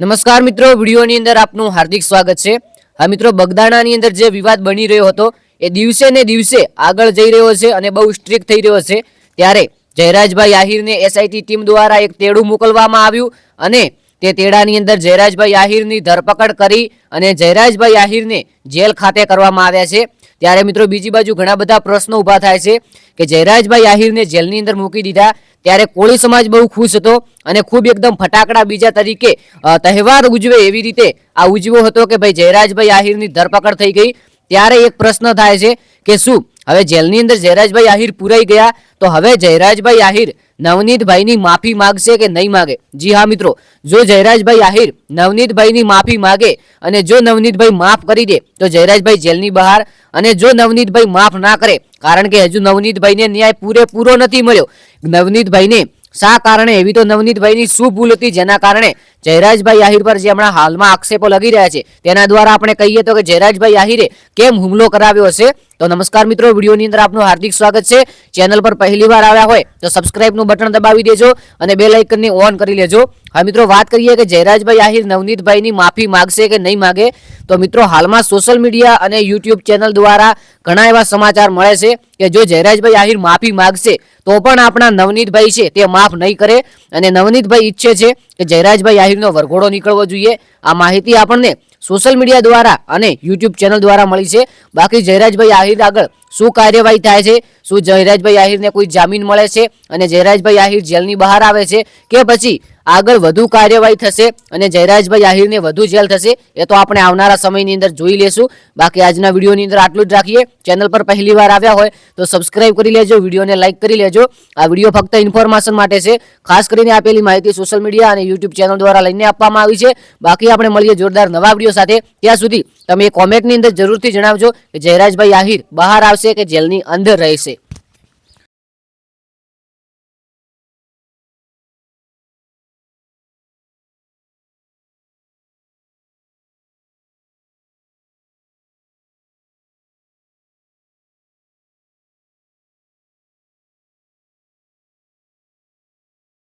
નમસ્કાર મિત્રો, વિડીયોની અંદર આપનું હાર્દિક સ્વાગત છે. હા મિત્રો, બગદાણાની અંદર જે વિવાદ બની રહ્યો હતો, એ દિવસે ને દિવસે આગળ જઈ રહ્યો છે અને બહુ સ્ટ્રિક્ટ થઈ રહ્યો છે. ત્યારે જયરાજભાઈ આહિરને એસઆઈટી ટીમ દ્વારા એક તેડું મોકલવામાં આવ્યું અને તે તેડાની અંદર જયરાજભાઈ આહિરની ધરપકડ કરી અને જયરાજભાઈ આહિરને જેલ ખાતે કરવામાં આવ્યા છે. ત્યારે મિત્રો બીજી બાજુ ઘણા બધા પ્રશ્નો ઊભા થાય છે કે જયરાજભાઈ આહિરને જેલની અંદર મૂકી દીધા, ત્યારે કોળી સમાજ બહુ ખુશ હતો અને ખૂબ એકદમ ફટાકડા બીજા તરીકે તહેવાર ઉજવે એવી રીતે આ ઉજવો હતો કે ભાઈ જયરાજભાઈ આહિરની ધરપકડ થઈ ગઈ. ત્યારે એક પ્રશ્ન થાય છે કે શું હવે જેલની અંદર જયરાજભાઈ આહિર પુરાઈ ગયા, તો હવે જયરાજભાઈ આહિર નવનીતભાઈની માફી માગશે કે નહીં માગે? જી હા મિત્રો, જો જયરાજભાઈ આહિર નવનીતભાઈની માફી માગે અને જો નવનીતભાઈ માફ કરી દે, તો જયરાજભાઈ જેલની બહાર અને જો નવનીતભાઈ માફ ના કરે, કારણ કે હજુ નવનીતભાઈને ન્યાય પૂરેપૂરો નથી મળ્યો. નવનીતભાઈને શા કારણે? એવી તો નવનીતભાઈની શું ભૂલ હતી જેના કારણે જયરાજભાઈ આહિર પર જે હમણાં હાલમાં આક્ષેપો લગી રહ્યા છે, તેના દ્વારા આપણે કહીએ તો કે જયરાજભાઈ આહિરે કેમ હુમલો કરાવ્યો હશે? તો નમસ્કાર મિત્રો, વિડીયોની અંદર આપનું હાર્દિક સ્વાગત છે. ચેનલ પર પહેલી વાર આવ્યા હોય તો સબસ્ક્રાઇબનું બટન દબાવી દેજો અને બે લાઇકનને ઓન કરી લેજો. હવે મિત્રો, વાત કરીએ કે જયરાજભાઈ આહિર નવનીતભાઈની માફી માગશે કે નહીં માગે? તો મિત્રો, હાલમાં સોશિયલ મીડિયા અને યુટ્યુબ ચેનલ દ્વારા ઘણા એવા સમાચાર મળે છે કે જો જયરાજભાઈ આહિર માફી માગશે, તો પણ આપણા નવનીતભાઈ છે તે માફ નહીં કરે. અને નવનીતભાઈ ઈચ્છે છે કે જયરાજભાઈ આહિરનો વરઘોડો નીકળવો જોઈએ. આ માહિતી આપણને સોશિયલ મીડિયા દ્વારા અને યુટ્યુબ ચેનલ દ્વારા મળી છે. બાકી જયરાજભાઈ આહિર આગળ શું કાર્યવાહી થાય છે? શું જયરાજભાઈ આહિરને કોઈ જામીન મળે છે? અને જયરાજભાઈ આહિર જેલની બહાર આવે છે કે પછી આગળ વધુ કાર્યવાહી થશે અને જયરાજભાઈ આહિરને વધુ જેલ થશે, એ તો આપણે આવનારા સમયની અંદર જોઈ લેશું. બાકી આજના વિડીયોની અંદર આટલું જ રાખીએ. ચેનલ પર પહેલી વાર આવ્યા હોય તો સબસ્ક્રાઇબ કરી લેજો, વિડીયોને લાઇક કરી લેજો. આ વીડિયો ફક્ત ઇન્ફોર્મેશન માટે છે. ખાસ કરીને આપેલી માહિતી સોશિયલ મીડિયા અને યુટ્યુબ ચેનલ દ્વારા લઈને આપવામાં આવી છે. બાકી આપણે મળીએ જોરદાર નવા વીડિયો સાથે. ત્યાં સુધી તમે કોમેન્ટની અંદર જરૂરથી જણાવજો કે જયરાજભાઈ આહિર બહાર આવશે કે જેલની અંદર રહેશે.